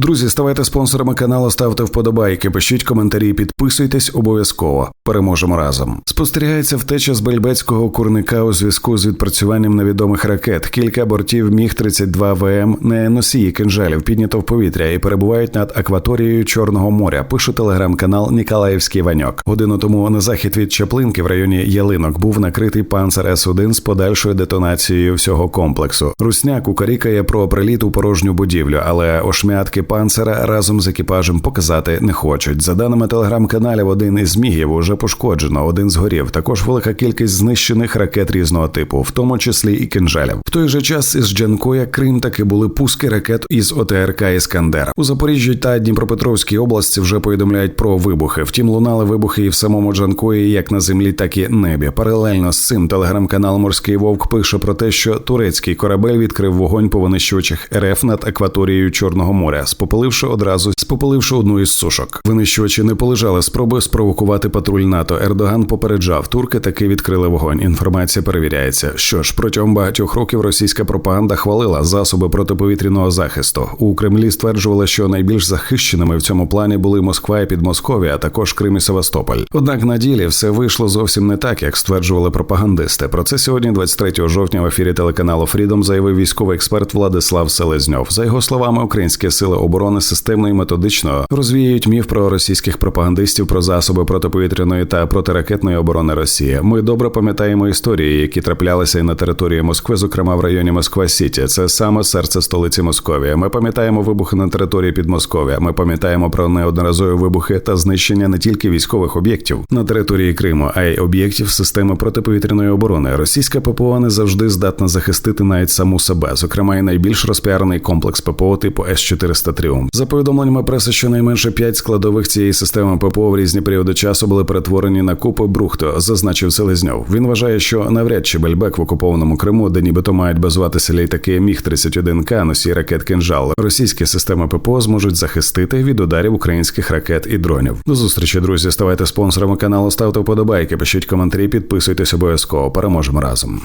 Друзі, ставайте спонсорами каналу, ставте вподобайки, пишіть коментарі, підписуйтесь обов'язково. Переможемо разом. Спостерігається втеча з бельбецького курника у зв'язку з відпрацюванням невідомих ракет. Кілька бортів міг 32 ВМ не носії кинжалів піднято в повітря і перебувають над акваторією Чорного моря. Пише телеграм-канал Ніколаївський Ваньок. Годину тому на захід від Чаплинки в районі Ялинок був накритий панцер С-1 з подальшою детонацією всього комплексу. Русня кукарікає про приліт у порожню будівлю, але ошмятки панцера разом з екіпажем показати не хочуть. За даними телеграм-каналів, один із мігів уже пошкоджено, один згорів. Також велика кількість знищених ракет різного типу, в тому числі і кинжалів. В той же час із Джанкоя Крим таки були пуски ракет із ОТРК Іскандер. У Запоріжжі та Дніпропетровській області вже повідомляють про вибухи. Втім, лунали вибухи і в самому Джанкої, як на землі, так і небі. Паралельно з цим телеграм-канал Морський Вовк пише про те, що турецький корабель відкрив вогонь по винищувачах РФ над акваторією Чорного моря, спопиливши одразу спопиливши одну із сушок. Винищувачі не полежали спроби спровокувати патруль НАТО. Ердоган попереджав, турки таки відкрили вогонь. Інформація перевіряється. Що ж, протягом багатьох років російська пропаганда хвалила засоби протиповітряного захисту. У Кремлі стверджували, що найбільш захищеними в цьому плані були Москва і Підмосков'я, а також Крим і Севастополь. Однак на ділі все вийшло зовсім не так, як стверджували пропагандисти. Про це сьогодні, 23 жовтня, в ефірі телеканалу Фрідом заявив військовий експерт Владислав Селезньов. За його словами, українські сили оборони системно і методично розвіюють міф про російських пропагандистів про засоби протиповітряної та протиракетної оборони Росії. Ми добре пам'ятаємо історії, які траплялися і на території Москви, зокрема в районі Москва Сіті. Це саме серце столиці Московії. Ми пам'ятаємо вибухи на території Підмосков'я. Ми пам'ятаємо про неодноразові вибухи та знищення не тільки військових об'єктів на території Криму, а й об'єктів системи протиповітряної оборони. Російська ППО не завжди здатна захистити навіть саму себе, зокрема і найбільш розпіарений комплекс ППО типу С 400 Тріумф. За повідомленнями преси, щонайменше п'ять складових цієї системи ППО в різні періоди часу були перетворені на купи брухту, зазначив Селезньов. Він вважає, що навряд чи Бельбек в окупованому Криму, де нібито мають базуватися літаки Міг 31 к носій ракет кинжал. Російські системи ППО зможуть захистити від ударів українських ракет і дронів. До зустрічі, друзі. Ставайте спонсорами каналу, ставте вподобайки, пишіть коментарі, підписуйтесь обов'язково. Переможемо разом.